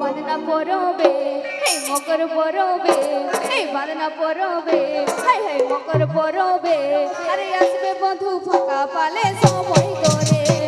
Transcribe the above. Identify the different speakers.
Speaker 1: বাঁধনা পরবে হে মকর পরবে হে বাদনা পরবে, হাই হাই মকর পরবে। আরে আসবে বধু ফাঁকা পালে সময় করে।